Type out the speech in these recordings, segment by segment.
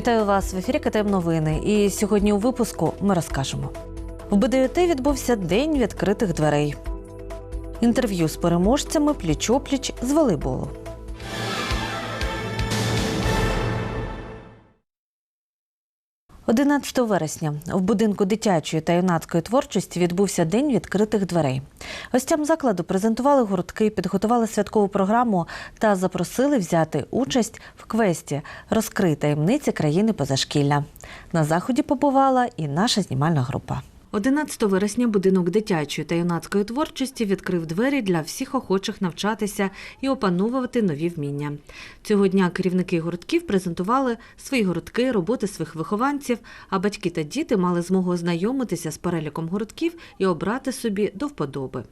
Вітаю вас в ефірі КТМ Новини. І сьогодні у випуску ми розкажемо. В БДЮТ відбувся день відкритих дверей. Інтерв'ю з переможцями пліч-опліч з волейболу. «11 вересня в будинку дитячої та юнацької творчості відбувся день відкритих дверей. Гостям закладу презентували гуртки, підготували святкову програму та запросили взяти участь в квесті Розкрий таємниці країни позашкілля. На заході побувала і наша знімальна група. 11 вересня будинок дитячої та юнацької творчості відкрив двері для всіх охочих навчатися і опановувати нові вміння. Цього дня керівники гуртків презентували свої гуртки, роботи своїх вихованців, а батьки та діти мали змогу ознайомитися з переліком гуртків і обрати собі до вподоби.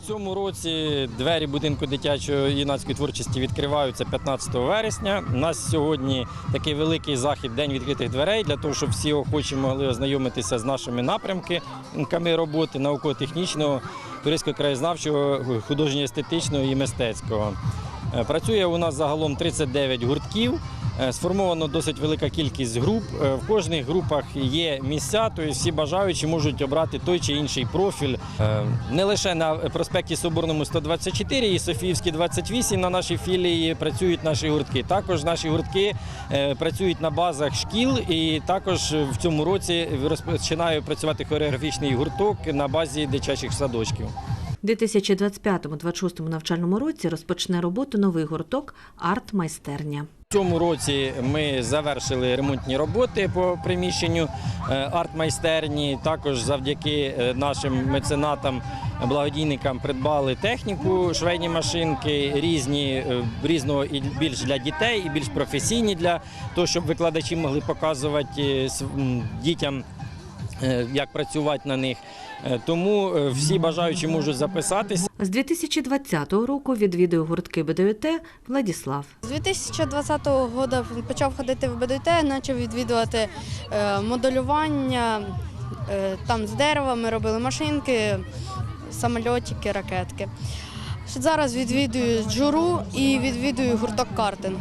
В цьому році двері будинку дитячої юнацької творчості відкриваються 15 вересня. У нас сьогодні такий великий захід День відкритих дверей для того, щоб всі охочі могли ознайомитися з нашими напрямками роботи науково-технічного, туристсько-краєзнавчого, художньо-естетичного і мистецького. Е, Працює у нас загалом 39 гуртків. Е, Сформовано досить велика кількість груп. Е, В кожних групах є місця, тобто всі бажаючі можуть обрати той чи інший профіль. Е, Не лише на проспекті Соборному 124 і Софіївській 28 на нашій філії працюють наші гуртки. Також наші гуртки працюють на базах шкіл, і також в цьому році розпочинає працювати хореографічний гурток на базі дитячих садочків. У 2025-26 навчальному році розпочне роботу новий гурток Арт-майстерня. В цьому році ми завершили ремонтні роботи по приміщенню артмайстерні. Також завдяки е, нашим меценатам, благодійникам придбали техніку, швейні машинки, різні е, різного і більш для дітей, і більш професійні для того, щоб викладачі могли показувати е, дітям. Е, Як працювати на них, Е, тому е, всі бажаючі можуть записатися. З 2020 року відвідує гуртки БДЮТ Владіслав. З 2020 року почав ходити в БДТ, почав відвідувати моделювання. Там з дерева ми робили машинки, самольотики, ракетки. Зараз відвідую джуру і відвідую гурток картинг.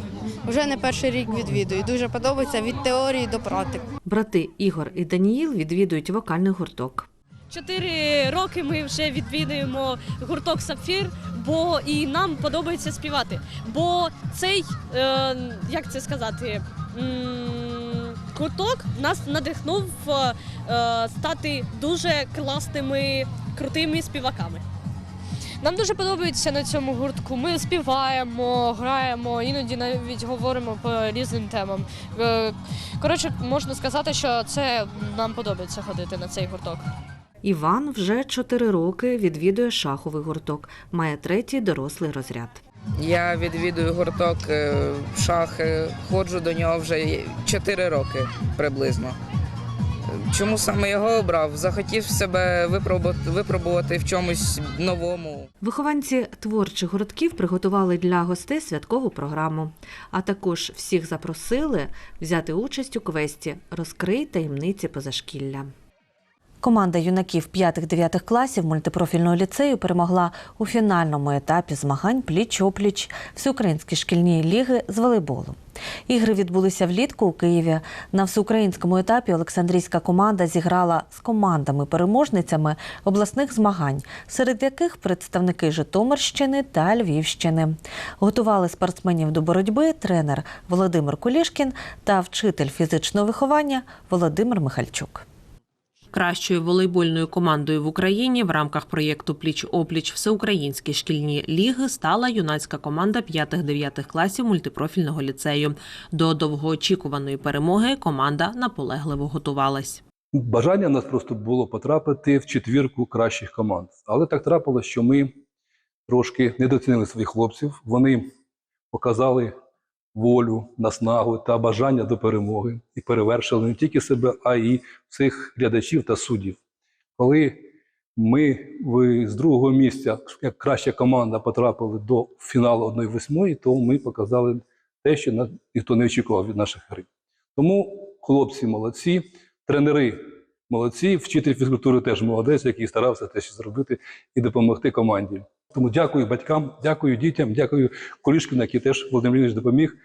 Вже не перший рік відвідую. Дуже подобається від теорії до практики. Брати Ігор і Даніїл відвідують вокальний гурток. Чотири роки ми вже відвідуємо гурток Сапфір, бо і нам подобається співати. Бо цей, е, як це сказати, гурток нас надихнув е, стати дуже класними, крутими співаками. Нам дуже подобається на цьому гуртку. Ми співаємо, граємо, іноді навіть говоримо по різним темам. Е, Коротше, можна сказати, що це нам подобається ходити на цей гурток. Іван вже 4 роки відвідує шаховий гурток, має третій дорослий розряд. Я відвідую гурток е, шахи, ходжу до нього вже 4 роки приблизно. Чому саме його обрав? Захотів себе випробувати, випробувати в чомусь новому. Вихованці творчих городків приготували для гостей святкову програму, а також всіх запросили взяти участь у квесті Розкрий таємниці позашкілля. Команда юнаків 5-9 класів мультипрофільного ліцею перемогла у фінальному етапі змагань пліч-опліч Всеукраїнської шкільної ліги з волейболу. Ігри відбулися влітку у Києві. На всеукраїнському етапі Олександрійська команда зіграла з командами-переможницями обласних змагань, серед яких представники Житомирщини та Львівщини. Готували спортсменів до боротьби тренер Володимир Кулішкін та вчитель фізичного виховання Володимир Михальчук. Кращою волейбольною командою в Україні в рамках проєкту Пліч опліч Всеукраїнські шкільні ліги стала юнацька команда 5-9 класів мультипрофільного ліцею. До довгоочікуваної перемоги команда наполегливо готувалась. Бажання в нас просто було потрапити в четвірку кращих команд. Але так трапилося, що ми трошки недооцінили своїх хлопців. Вони показали волю, наснагу та бажання до перемоги і перевершили не тільки себе, а й всіх глядачів та суддів. Коли ми з другого місця, як краща команда, потрапили до фіналу 1-8, то ми показали те, що ніхто не очікував від наших гри. Тому хлопці молодці, тренери молодці, вчитель фізкультури теж молодець, який старався те що зробити і допомогти команді. Тому дякую батькам, дякую дітям, дякую Колішкіну, який теж Володимир Ілліч допоміг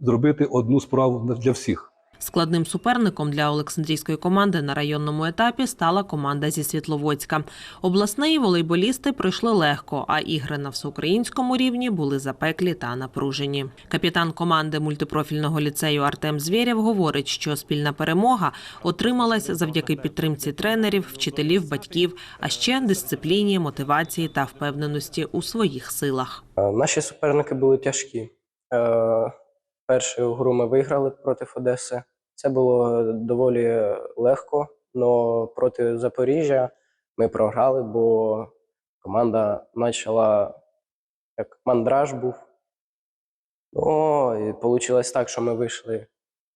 зробити одну справу для всіх. Складним суперником для Олександрійської команди на районному етапі стала команда зі Світловодська. Обласні волейболісти пройшли легко, а ігри на всеукраїнському рівні були запеклі та напружені. Капітан команди мультипрофільного ліцею Артем Звєрєв говорить, що спільна перемога отрималась завдяки підтримці тренерів, вчителів, батьків, а ще дисципліні, мотивації та впевненості у своїх силах. Е, Наші суперники були тяжкі. Е, Першу гру ми виграли проти Одеси. Це було доволі легко, але проти Запоріжжя ми програли, бо команда почала як мандраж був. Ну, і вийшло так, що ми вийшли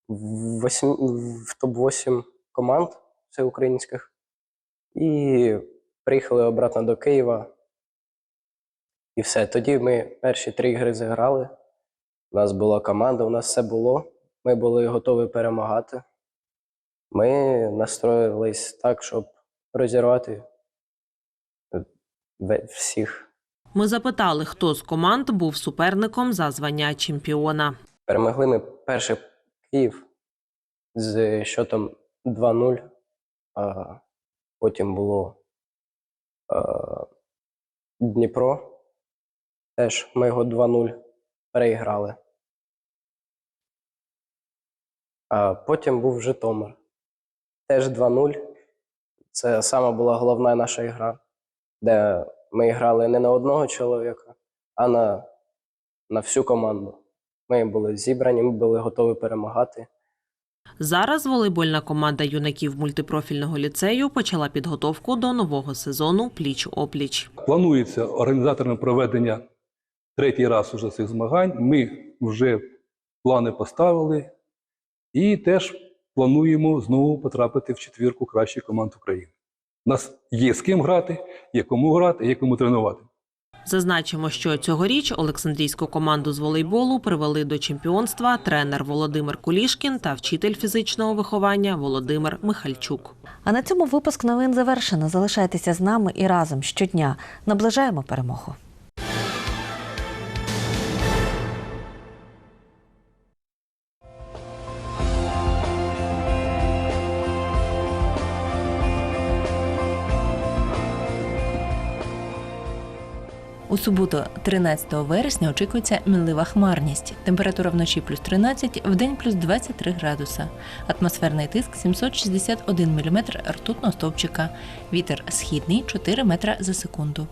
в, в топ-8 команд всеукраїнських і приїхали обратно до Києва. І все. Тоді ми перші три ігри зіграли. У нас була команда, у нас все було. Ми були готові перемагати. Ми настроїлись так, щоб розірвати е, всіх. Ми запитали, хто з команд був суперником за звання чемпіона. Перемогли ми перший Київ з счетом 2-0. А потім було е, Дніпро. Теж ми його 2-0 переіграли. А потім був Житомир. Теж 2-0. Це сама була головна наша ігра, де ми грали не на одного чоловіка, а на, на всю команду. Ми були зібрані, ми були готові перемагати. Зараз волейбольна команда юнаків мультипрофільного ліцею почала підготовку до нового сезону пліч-опліч. Планується організатором проведення третій раз уже цих змагань. Ми вже плани поставили і теж плануємо знову потрапити в четвірку кращих команд України. У нас є з ким грати, є кому грати, є кому тренувати. Зазначимо, що цьогоріч Олександрійську команду з волейболу привели до чемпіонства тренер Володимир Кулішкін та вчитель фізичного виховання Володимир Михальчук. А на цьому випуск новин завершено. Залишайтеся з нами і разом щодня наближаємо перемогу. У суботу, 13 вересня, очікується мінлива хмарність. Температура вночі плюс 13, вдень плюс 23 градуса. Атмосферний тиск 761 мм ртутного стовпчика. Вітер східний 4 метра за секунду.